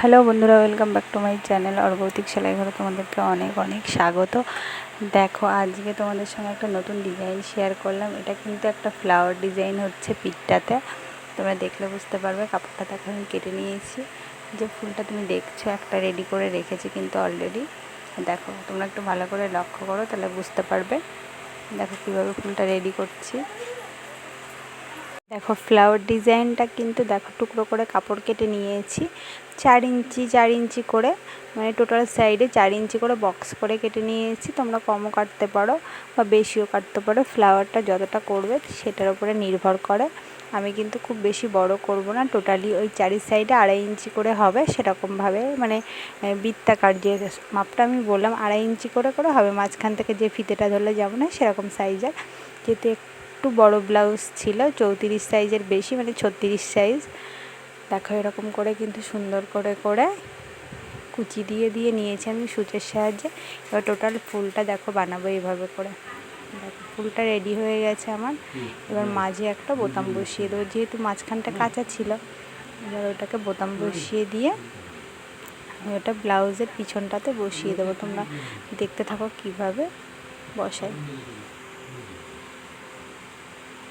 Hello বন্ধুরা welcome back to my channel অর্গৌতিক সেলাই ঘরে তোমাদেরকে অনেক অনেক স্বাগত। দেখো, আজকে তোমাদের সঙ্গে একটা নতুন ডিজাইন শেয়ার করলাম। এটা কিন্তু একটা ফ্লাওয়ার ডিজাইন হচ্ছে পিঠটাতে। তোমরা দেখলে বুঝতে পারবে, কাপড়টা দেখো, আমি কেটে নিয়েছি। যে ফুলটা তুমি দেখছ, একটা রেডি করে রেখেছি কিন্তু অলরেডি দেখো, তোমরা একটু ভালো করে লক্ষ্য করো, তাহলে বুঝতে পারবে। দেখো কীভাবে ফুলটা রেডি করছি। দেখো ফ্লাওয়ার ডিজাইনটা কিন্তু দেখো টুকরো করে কাপড় কেটে নিয়েছি। চার ইঞ্চি চার ইঞ্চি করে মানে টোটাল সাইডে চার ইঞ্চি করে বক্স করে কেটে নিয়েছি। তোমরা কমও কাটতে পারো বা বেশিও কাটতে পারো। ফ্লাওয়ারটা যতটা করবে সেটার উপরে নির্ভর করে। আমি কিন্তু খুব বেশি বড় করব না টোটালি ওই চারি সাইডে আড়াই ইঞ্চি করে হবে সেরকমভাবে। মানে বৃত্তাকার যে মাপটা আমি বললাম, আড়াই ইঞ্চি করে করে হবে। মাঝখান থেকে যে ফিতেটা ধরলে যাব না সেরকম সাইজের যেহেতু একটু বড় ব্লাউজ ছিল চৌত্রিশ সাইজের বেশি মানে ছত্রিশ সাইজ। দেখো এরকম করে কিন্তু সুন্দর করে করে কুচি দিয়ে দিয়ে নিয়েছি আমি সূচের সাহায্যে। এবার টোটাল ফুলটা দেখো বানাবো এইভাবে করে। দেখো ফুলটা রেডি হয়ে গেছে আমার। এবার মাঝে একটা বোতাম বসিয়ে দেবো যেহেতু মাঝখানটা কাঁচা ছিল। এবার ওটাকে বোতাম বসিয়ে দিয়ে আমি ওটা ব্লাউজের পিছনটাতে বসিয়ে দেবো। তোমরা দেখতে থাকো কীভাবে বসাই।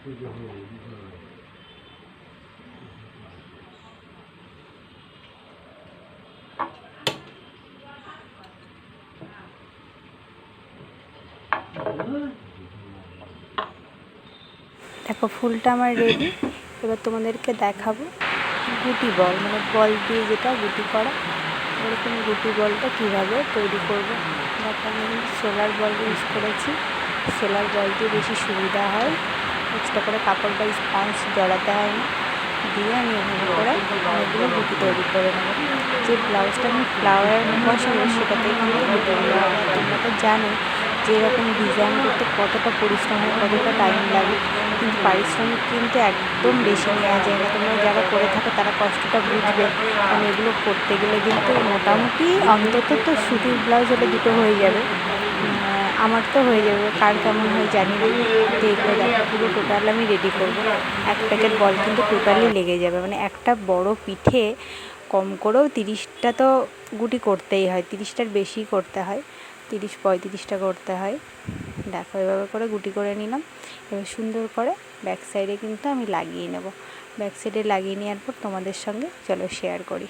দেখো, ফুলটা আমার রেডি এবার তোমাদেরকে দেখাবো গুটি বল মানে বল দিয়ে যেটা গুটি করা, এরকম গুটি বলটা কীভাবে তৈরি করব। দেখো, আমি সোলার বল ইউজ করেছি। সোলার বল দিয়ে বেশি সুবিধা হয়। এক্সট্রা করে কাপড় বা স্পঞ্জ জড়াতে হয় না দিয়ে আমি এভাবে করে অনেকগুলো গুটি তৈরি করে নেব। যে ব্লাউজটা আমি ফ্লাওয়ার বসাবো সেটাতে কিন্তু গুটিগুলো তোমরা তো জানো যে এরকম ডিজাইন করতে কতটা পরিশ্রম হয়, কতটা টাইম লাগে। কিন্তু পারিশ্রমিক কিন্তু একদম বেশি নেওয়া যায় না। তোমরা যারা করে থাকো তারা কষ্টটা বুঝবে। কারণ এগুলো করতে গেলে কিন্তু মোটামুটি অন্তত তো সুতির ব্লাউজ হলে দুটো হয়ে যাবে। আমার তো হয়ে যাবে, কার কেমন হয় জানি না। তো দেখো, পুরো টোটাল আমি রেডি করব। এক প্যাকেট বল কিন্তু টোটালি লেগে যাবে। মানে একটা বড় পিঠে কম করেও তিরিশটা তো গুটি করতেই হয়। তিরিশটার বেশি করতে হয়। তিরিশ, পঁয়ত্রিশটা করতে হয়। দেখো, এভাবে করে গুটি করে নিলাম। এবার সুন্দর করে ব্যাক সাইডে কিন্তু আমি লাগিয়ে নেব। ব্যাক সাইডে লাগিয়ে নেওয়ার পর তোমাদের সঙ্গে চলো শেয়ার করি।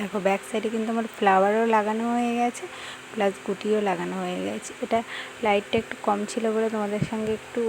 দেখো ব্যাক সাইডে কিন্তু আমার ফ্লাওয়ারও লাগানো হয়ে গেছে প্লাস গুটিও লাগানো হয়ে গেছে। এটা লাইটটা একটু কম ছিল বলে তোমাদের সঙ্গে একটু